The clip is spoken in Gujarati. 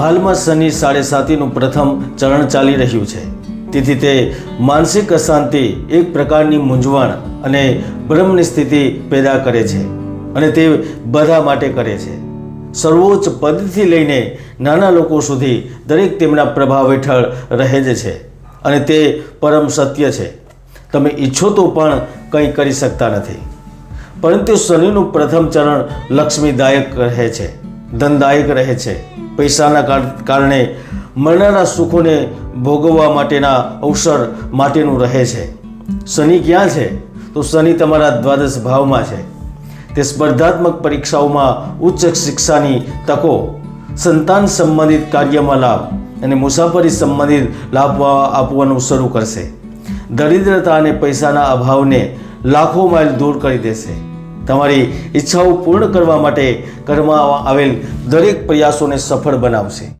હાલમાં શનિ સાડે સાતીનું પ્રથમ ચરણ ચાલી રહ્યું છે. તેથી તે માનસિક અશાંતિ, એક પ્રકારની મૂંઝવણ અને ભ્રમની સ્થિતિ પેદા કરે છે અને તે બધા માટે કરે છે. સર્વોચ્ચ પદથી લઈને નાના લોકો સુધી દરેક તેમના પ્રભાવ હેઠળ રહે જ છે અને તે પરમ સત્ય છે. તમે ઈચ્છો તો પણ કંઈ કરી શકતા નથી. પરંતુ શનિનું પ્રથમ ચરણ લક્ષ્મીદાયક રહે છે, ધનદાયક રહે છે. પૈસાના કાર- કારણે મળનારા સુખોને ભોગવવા માટેના અવસર માટેનું રહે છે. શનિ ક્યાં છે? તો શનિ તમારા દ્વાદશ ભાવમાં છે. તે સ્પર્ધાત્મક પરીક્ષાઓમાં ઉચ્ચ શિક્ષાની તકો, સંતાન સંબંધિત કાર્યમાં લાભ અને મુસાફરી સંબંધિત લાભ આપવાનું શરૂ કરશે. દરિદ્રતા અને પૈસાના અભાવને લાખો માઇલ દૂર કરી દેશે. તમારી ઈચ્છાઓ પૂર્ણ કરવા માટે કરવામાં આવેલ દરેક પ્રયાસોને સફળ બનાવશે.